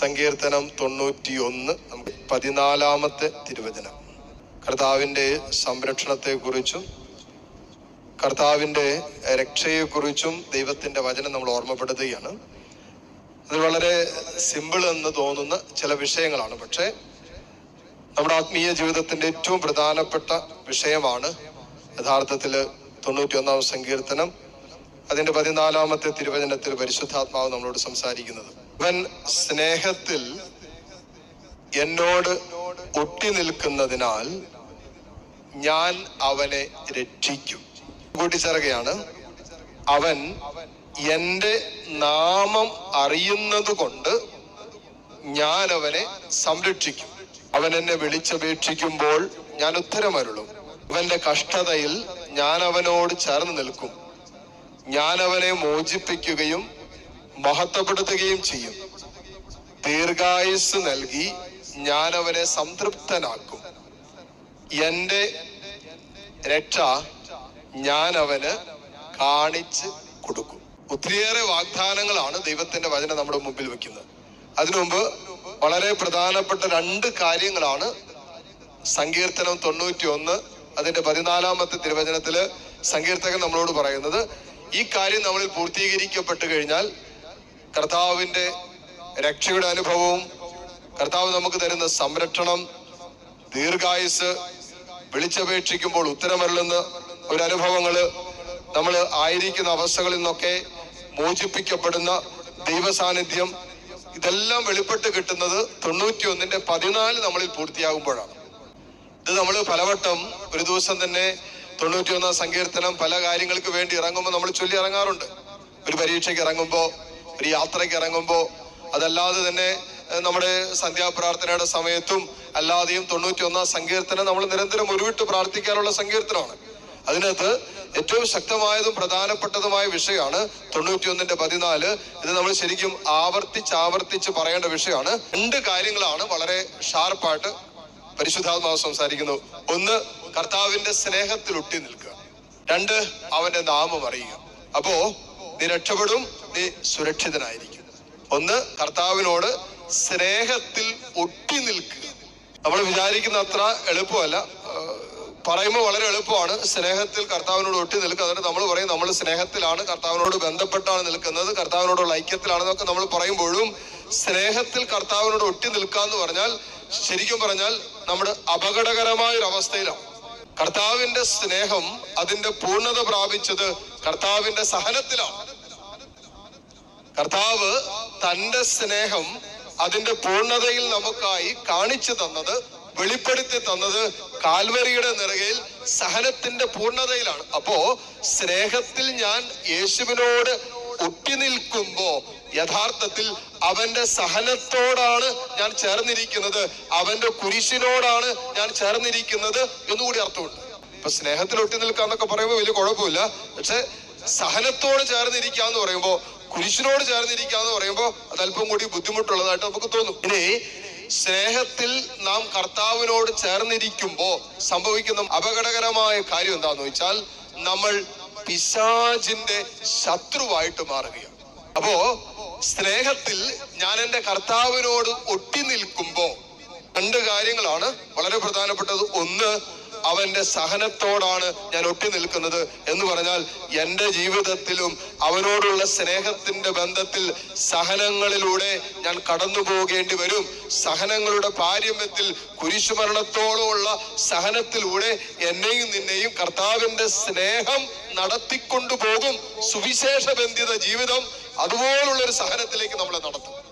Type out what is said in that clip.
സങ്കീർത്തനം തൊണ്ണൂറ്റി ഒന്ന് നമുക്ക് പതിനാലാമത്തെ തിരുവചനം. കർത്താവിന്റെ സംരക്ഷണത്തെക്കുറിച്ചും കർത്താവിന്റെ രക്ഷയെക്കുറിച്ചും ദൈവത്തിന്റെ വചനം നമ്മൾ ഓർമ്മപ്പെടുത്തുകയാണ്. അത് വളരെ സിമ്പിൾ എന്ന് തോന്നുന്ന ചില വിഷയങ്ങളാണ്. പക്ഷേ നമ്മുടെ ആത്മീയ ജീവിതത്തിന്റെ ഏറ്റവും പ്രധാനപ്പെട്ട വിഷയമാണ് യഥാർത്ഥത്തിൽ തൊണ്ണൂറ്റി ഒന്നാം സങ്കീർത്തനം. അതിന്റെ പതിനാലാമത്തെ തിരുവചനത്തിൽ പരിശുദ്ധാത്മാവ് നമ്മളോട് സംസാരിക്കുന്നത്. അവൻ സ്നേഹത്തിൽ എന്നോട് ഒട്ടി നിൽക്കുന്നതിനാൽ ഞാൻ അവനെ രക്ഷിക്കും. കൂട്ടിച്ചേർക്കുകയാണ്. അവൻ എന്റെ നാമം അറിയുന്നത് കൊണ്ട് ഞാൻ അവനെ സംരക്ഷിക്കും. അവൻ എന്നെ വിളിച്ചപേക്ഷിക്കുമ്പോൾ ഞാൻ ഉത്തരമരുളും. അവന്റെ കഷ്ടതയിൽ ഞാൻ അവനോട് ചേർന്ന് നിൽക്കും. ഞാൻ അവനെ മോചിപ്പിക്കുകയും മഹത്വപ്പെടുത്തുകയും ചെയ്യും. ദീർഘായുസ് നൽകി ഞാൻ അവനെ സംതൃപ്തനാക്കും. എന്റെ രക്ഷ ഞാൻ അവന് കാണിച്ച് കൊടുക്കും. ഒത്തിരിയേറെ വാഗ്ദാനങ്ങളാണ് ദൈവത്തിന്റെ വചനം നമ്മുടെ മുമ്പിൽ വെക്കുന്നത്. അതിനുമുമ്പ് വളരെ പ്രധാനപ്പെട്ട രണ്ട് കാര്യങ്ങളാണ് സങ്കീർത്തനം തൊണ്ണൂറ്റി ഒന്ന് അതിന്റെ പതിനാലാമത്തെ തിരുവചനത്തിൽ സങ്കീർത്തകൻ നമ്മളോട് പറയുന്നത് ഈ കാര്യം നമ്മളിൽ പൂർത്തീകരിക്കപ്പെട്ട് കഴിഞ്ഞാൽ കർത്താവിന്റെ രക്ഷയുടെ അനുഭവവും കർത്താവ് നമുക്ക് തരുന്ന സംരക്ഷണം ദീർഘായുസ് വിളിച്ചപേക്ഷിക്കുമ്പോൾ ഉത്തരമരളുന്ന ഒരു അനുഭവങ്ങൾ നമ്മൾ ആയിരിക്കുന്ന അവസ്ഥകളിൽ നിന്നൊക്കെ മോചിപ്പിക്കപ്പെടുന്ന ദൈവസാന്നിധ്യം ഇതെല്ലാം വെളിപ്പെട്ട് കിട്ടുന്നത് തൊണ്ണൂറ്റി ഒന്നിന്റെ പതിനാല് നമ്മളിൽ പൂർത്തിയാകുമ്പോഴാണ്. ഇത് നമ്മൾ പലവട്ടം ഒരു ദിവസം തന്നെ തൊണ്ണൂറ്റി ഒന്നാം സങ്കീർത്തനം പല കാര്യങ്ങൾക്ക് വേണ്ടി ഇറങ്ങുമ്പോൾ നമ്മൾ ചൊല്ലി ഇറങ്ങാറുണ്ട്. ഒരു പരീക്ഷയ്ക്ക് ഇറങ്ങുമ്പോൾ ഒരു യാത്രയ്ക്ക് ഇറങ്ങുമ്പോൾ അതല്ലാതെ തന്നെ നമ്മുടെ സന്ധ്യാപ്രാർത്ഥനയുടെ സമയത്തും അല്ലാതെയും തൊണ്ണൂറ്റി ഒന്നാം സങ്കീർത്തനം നമ്മൾ നിരന്തരം ഉരുവിട്ട് പ്രാർത്ഥിക്കാനുള്ള സങ്കീർത്തനമാണ്. അതിനകത്ത് ഏറ്റവും ശക്തമായതും പ്രധാനപ്പെട്ടതുമായ വിഷയമാണ് തൊണ്ണൂറ്റി ഒന്നിന്റെ പതിനാല്. ഇത് നമ്മൾ ശരിക്കും ആവർത്തിച്ച് ആവർത്തിച്ച് പറയേണ്ട വിഷയമാണ്. രണ്ട് കാര്യങ്ങളാണ് വളരെ ഷാർപ്പായിട്ട് പരിശുദ്ധാത്മാവ് സംസാരിക്കുന്നു. ഒന്ന് കർത്താവിന്റെ സ്നേഹത്തിൽ ഒട്ടി നിൽക്കുക. രണ്ട് അവന്റെ നാമം അറിയുക. അപ്പോ നീ രക്ഷപ്പെടും നീ സുരക്ഷിതനായിരിക്കും. ഒന്ന് കർത്താവിനോട് സ്നേഹത്തിൽ ഒട്ടി നിൽക്കുക. നമ്മൾ വിചാരിക്കുന്ന അത്ര എളുപ്പമല്ല. പറയുമ്പോൾ വളരെ എളുപ്പമാണ് സ്നേഹത്തിൽ കർത്താവിനോട് ഒട്ടി നിൽക്കുക. അതുകൊണ്ട് നമ്മൾ പറയും നമ്മൾ സ്നേഹത്തിലാണ് കർത്താവിനോട് ബന്ധപ്പെട്ടാണ് നിൽക്കുന്നത്. കർത്താവിനോടുള്ള ഐക്യത്തിലാണെന്നൊക്കെ നമ്മൾ പറയുമ്പോഴും സ്നേഹത്തിൽ കർത്താവിനോട് ഒട്ടി നിൽക്കുക എന്ന് പറഞ്ഞാൽ ശരിക്കും പറഞ്ഞാൽ നമ്മുടെ അപകടകരമായ ഒരു അവസ്ഥയിലാണ് കർത്താവിന്റെ സ്നേഹം അതിന്റെ പൂർണത പ്രാപിച്ചത് കർത്താവിന്റെ സഹനത്തിലാണ്. കർത്താവ് തന്റെ സ്നേഹം അതിന്റെ പൂർണതയിൽ നമുക്കായി കാണിച്ചു തന്നത് വെളിപ്പെടുത്തി തന്നത് കാൽവരിയുടെ നിറകയിൽ സഹനത്തിന്റെ പൂർണതയിലാണ്. അപ്പോ സ്നേഹത്തിൽ ഞാൻ യേശുവിനോട് ഒട്ടി നിൽക്കുമ്പോ യഥാർത്ഥത്തിൽ അവന്റെ സഹനത്തോടാണ് ഞാൻ ചേർന്നിരിക്കുന്നത്. അവന്റെ കുരിശിനോടാണ് ഞാൻ ചേർന്നിരിക്കുന്നത് എന്നുകൂടി അർത്ഥമുണ്ട്. ഇപ്പൊ സ്നേഹത്തിൽ ഒട്ടി നിൽക്കാന്നൊക്കെ പറയുമ്പോൾ വലിയ കുഴപ്പമില്ല. പക്ഷെ സഹനത്തോട് ചേർന്നിരിക്കുക എന്ന് പറയുമ്പോ കുരിശിനോട് ചേർന്നിരിക്കുക എന്ന് പറയുമ്പോൾ അത് അല്പം കൂടി ബുദ്ധിമുട്ടുള്ളതായിട്ട് നമുക്ക് തോന്നും. ഇനി സ്നേഹത്തിൽ നാം കർത്താവിനോട് ചേർന്നിരിക്കുമ്പോ സംഭവിക്കുന്ന അപകടകരമായ കാര്യം എന്താന്ന് വെച്ചാൽ നമ്മൾ പിശാചിന്റെ ശത്രുവായിട്ട് മാറുകയാണ്. അപ്പോ സ്നേഹത്തിൽ ഞാൻ എന്റെ കർത്താവിനോട് ഒട്ടി നിൽക്കുമ്പോ രണ്ട് കാര്യങ്ങളാണ് വളരെ പ്രധാനപ്പെട്ടത്. ഒന്ന് അവന്റെ സഹനത്തോടാണ് ഞാൻ ഒട്ടി നിൽക്കുന്നത് എന്ന് പറഞ്ഞാൽ എന്റെ ജീവിതത്തിലും അവനോടുള്ള സ്നേഹത്തിന്റെ ബന്ധത്തിൽ സഹനങ്ങളിലൂടെ ഞാൻ കടന്നു പോകേണ്ടി വരും. സഹനങ്ങളുടെ പാരമ്യത്തിൽ കുരിശുമരണത്തോളമുള്ള സഹനത്തിലൂടെ എന്നെയും നിന്നെയും കർത്താവിന്റെ സ്നേഹം നടത്തിക്കൊണ്ടു പോകും സുവിശേഷ ബന്ധിത ജീവിതം അതുപോലുള്ള ഒരു സഹനത്തിലേക്ക് നമ്മളെ നടത്തും.